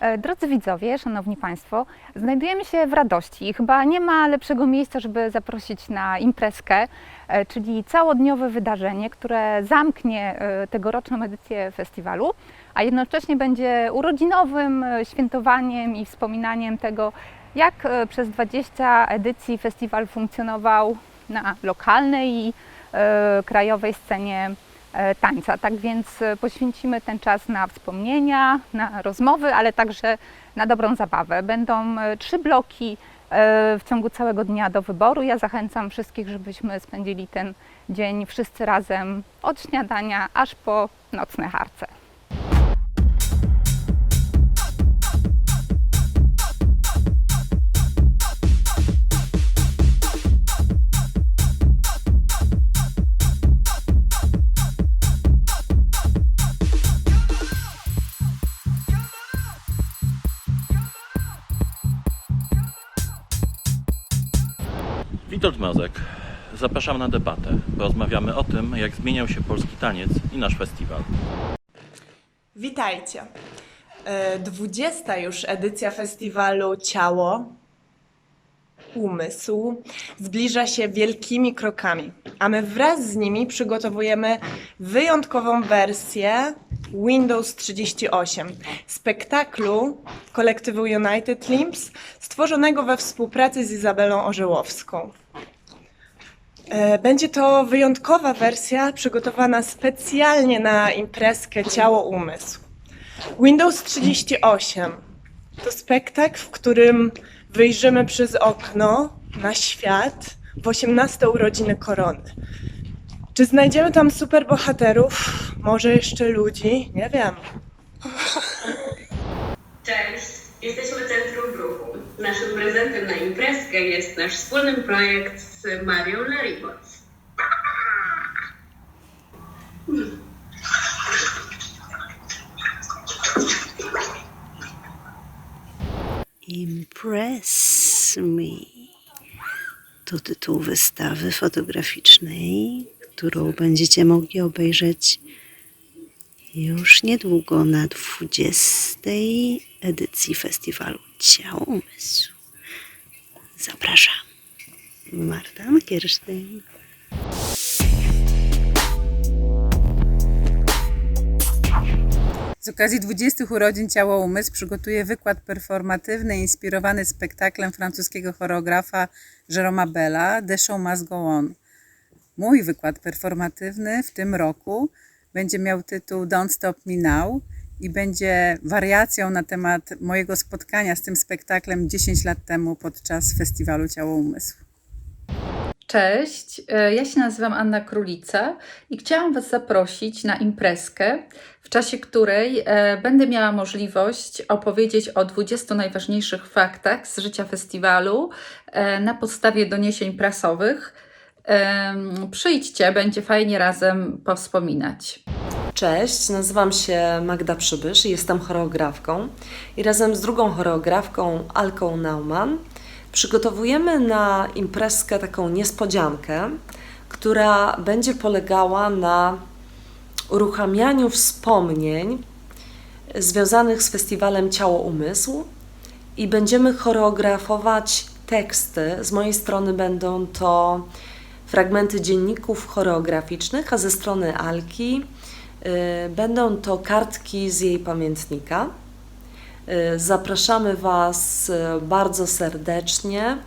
E, Drodzy widzowie, szanowni państwo, znajdujemy się w radości. I chyba nie ma lepszego miejsca, żeby zaprosić na imprezkę, e, czyli całodniowe wydarzenie, które zamknie e, tegoroczną edycję festiwalu, a jednocześnie będzie urodzinowym świętowaniem i wspominaniem tego, jak przez 20 edycji festiwal funkcjonował na lokalnej i krajowej scenie e, tańca. Tak więc e, poświęcimy ten czas na wspomnienia, na rozmowy, ale także na dobrą zabawę. Będą e, trzy bloki e, w ciągu całego dnia do wyboru. Ja zachęcam wszystkich, żebyśmy spędzili ten dzień wszyscy razem od śniadania aż po nocne harce. Witold Mrozek. Zapraszam na debatę. Porozmawiamy o tym, jak zmieniał się polski taniec i nasz festiwal. Witajcie. E, 20 już edycja festiwalu Ciało, Umysł zbliża się wielkimi krokami, a my wraz z nimi przygotowujemy wyjątkową wersję Windows 38, spektaklu kolektywu United Limbs, stworzonego we współpracy z Izabelą Orzełowską. E, Będzie to wyjątkowa wersja przygotowana specjalnie na imprezkę Ciało Umysł. Windows 38 to spektakl, w którym wyjrzymy przez okno na świat w 18 urodziny korony. Czy znajdziemy tam superbohaterów? Może jeszcze ludzi? Nie wiem. Cześć, jesteśmy Centrum Ruchu. Naszym prezentem na imprezkę jest nasz wspólny projekt z Marią Lariboc. Impress Me to tytuł wystawy fotograficznej, którą będziecie mogli obejrzeć już niedługo na 20. edycji festiwalu Ciało Umysłu. Zapraszam. Marta Kiersztyn. Z okazji 20 urodzin Ciało Umysł przygotuje wykład performatywny inspirowany spektaklem francuskiego choreografa Jérôma Bella The Show Must Go On. Mój wykład performatywny w tym roku będzie miał tytuł Don't Stop Me Now i będzie wariacją na temat mojego spotkania z tym spektaklem 10 lat temu podczas festiwalu Ciało Umysł. Cześć, e, ja się nazywam Anna Królica i chciałam Was zaprosić na imprezkę, w czasie której e, będę miała możliwość opowiedzieć o 20 najważniejszych faktach z życia festiwalu e, na podstawie doniesień prasowych. Przyjdźcie, będzie fajnie razem powspominać. Cześć, nazywam się Magda Przybysz i jestem choreografką. I razem z drugą choreografką, Alką Nauman, przygotowujemy na imprezkę taką niespodziankę, która będzie polegała na uruchamianiu wspomnień związanych z festiwalem Ciało Umysł i będziemy choreografować teksty. Z mojej strony będą to fragmenty dzienników choreograficznych, a ze strony Alki y, będą to kartki z jej pamiętnika. Y, Zapraszamy Was y, bardzo serdecznie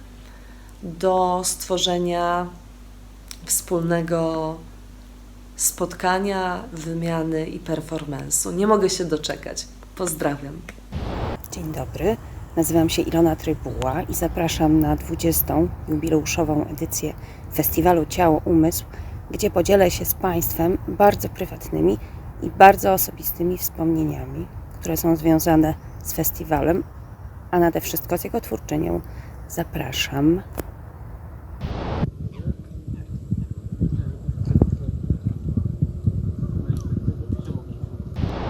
do stworzenia wspólnego spotkania, wymiany i performance'u. Nie mogę się doczekać. Pozdrawiam. Dzień dobry, nazywam się Ilona Trybuła i zapraszam na 20. jubileuszową edycję Festiwalu Ciało Umysł, gdzie podzielę się z Państwem bardzo prywatnymi i bardzo osobistymi wspomnieniami, które są związane z festiwalem, a nade wszystko z jego twórczynią. Zapraszam.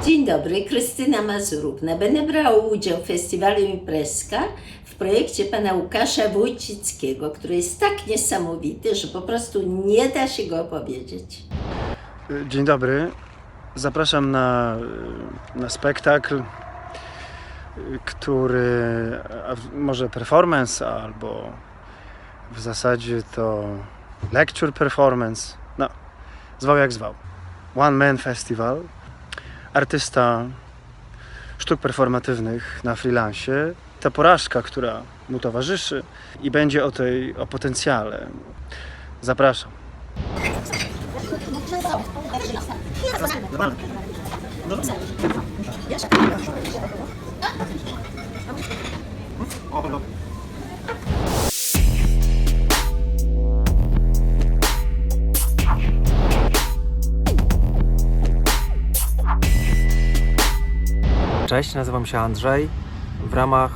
Dzień dobry, Krystyna Mazurówna. Będę brała udział w festiwalu Imprezka w projekcie pana Łukasza Wójcickiego, który jest tak niesamowity, że po prostu nie da się go opowiedzieć. Dzień dobry. Zapraszam na, na spektakl, który może performance albo w zasadzie to lecture performance. No, zwał jak zwał. One Man Festival. Artysta sztuk performatywnych na freelancie. Ta porażka, która mu towarzyszy i będzie o tej, o potencjale. Zapraszam. Cześć, nazywam się Andrzej. W ramach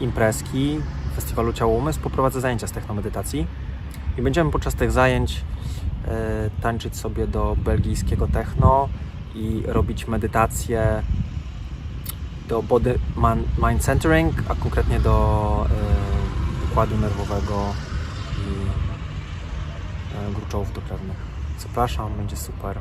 imprezki Festiwalu Ciało Umysł poprowadzę zajęcia z technomedytacji i będziemy podczas tych zajęć e, tańczyć sobie do belgijskiego techno i robić medytacje do body mind centering, a konkretnie do e, układu nerwowego i e, gruczołów dokrewnych. Zapraszam, będzie super.